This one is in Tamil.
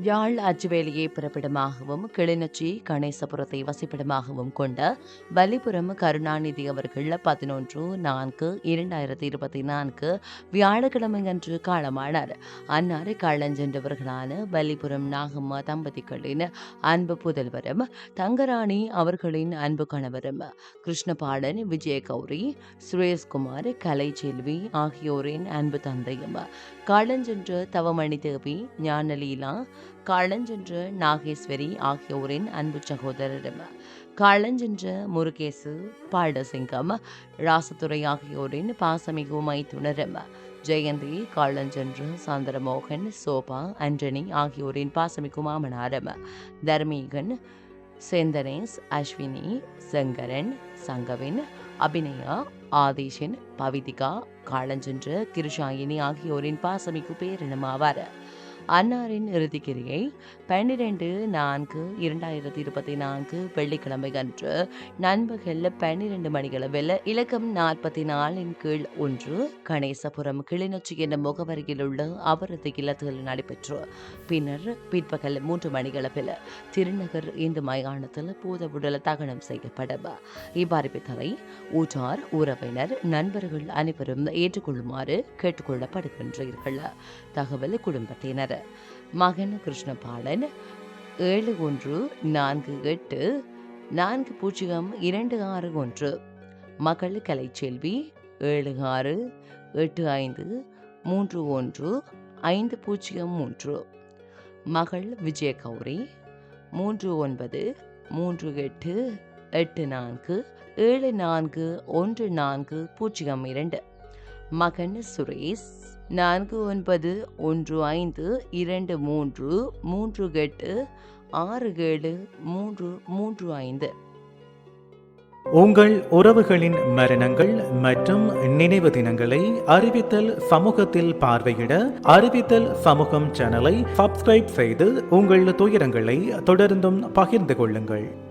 யாழ் அச்சுவேலியை பிறப்பிடமாகவும் கிளிநொச்சி கணேசபுரத்தை வசிப்பிடமாகவும் கொண்ட வலிபுரம் கருணாநிதி அவர்கள் பதினொன்று நான்கு இரண்டாயிரத்தி இருபத்தி நான்கு வியாழக்கிழமையன்று காலமானார். அன்னார் காலஞ்சென்றவர்களான வலிபுரம் நாகம்மா தம்பதிகளின் அன்பு புதல்வரும் தங்கராணி அவர்களின் அன்பு கணவரும் கிருஷ்ணபாலன் விஜயகௌரி சுரேஷ்குமார் கலைச்செல்வி ஆகியோரின் அன்பு தந்தையும். காலஞ்சென்ற தவமணி தேவி ஞானலீலா காலஞ்சென்ற நாகேஸ்வரி ஆகியோரின் அன்பு சகோதரரும் காலஞ்சென்ற முருகேசு பாடசிங்கம் ராசத்துறை ஆகியோரின் பாசமிகு மைத்துணரும் ஜெயந்தி காலஞ்சென்று சந்திரமோகன் சோபா ஆண்டனி ஆகியோரின் பாசமிகு மாமனாரும். தர்மீகன் செந்தனேஸ் அஸ்வினி சங்கரன் சங்கவின் அபிநயா ஆதிஷன் பவிதிகா காளஞ்சென்று கிருஷாயினி ஆகியோரின் பாசமிகு பேரினமாவார். அன்னாரின் இறுதிக்கிரியை பன்னிரெண்டு நான்கு இரண்டாயிரத்தி இருபத்தி நான்கு வெள்ளிக்கிழமை அன்று நண்பகல் பன்னிரெண்டு மணிகளவில் இலக்கம் நாற்பத்தி நாலின் கீழ் ஒன்று கணேசபுரம் கிளிநொச்சி என்ற முகவரியில் உள்ள அவரது இல்லத்தில் நடைபெற்று பின்னர் பிற்பகல் மூன்று மணிகளவில் திருநகர் இந்து மயானத்தில் பூத உடல் தகனம் செய்யப்படும். இவ்வறிவித்தலை ஊற்றார் உறவினர் நண்பர்கள் அனைவரும் ஏற்றுக்கொள்ளுமாறு கேட்டுக்கொள்ளப்படுகின்றீர்கள். தகவல் குடும்பத்தினர். மகன் கிருஷ்ணபாலன் ஏழு ஒன்று நான்கு எட்டு நான்கு பூஜ்ஜியம் இரண்டு ஆறு ஒன்று. மகள் கலைச்செல்வி ஏழு ஆறு எட்டு ஐந்து மூன்று ஒன்று ஐந்து பூஜ்ஜியம் மூன்று. மகள் விஜயகௌரி மூன்று ஒன்பது மூன்று எட்டு எட்டு நான்கு ஏழு நான்கு ஒன்று நான்கு பூஜ்ஜியம் இரண்டு. மகன் சுரேஷ் நான்கு ஒன்பது ஒன்று ஐந்து இரண்டு மூன்று மூன்று எட்டு ஆறு ஏழு மூன்று மூன்று ஐந்து. உங்கள் உறவுகளின் மரணங்கள் மற்றும் நினைவு தினங்களை அறிவித்தல் சமூகத்தில் பார்வையிட அறிவித்தல் சமூகம் சேனலை சப்ஸ்கிரைப் செய்து உங்கள் துயரங்களை தொடர்ந்தும் பகிர்ந்து கொள்ளுங்கள்.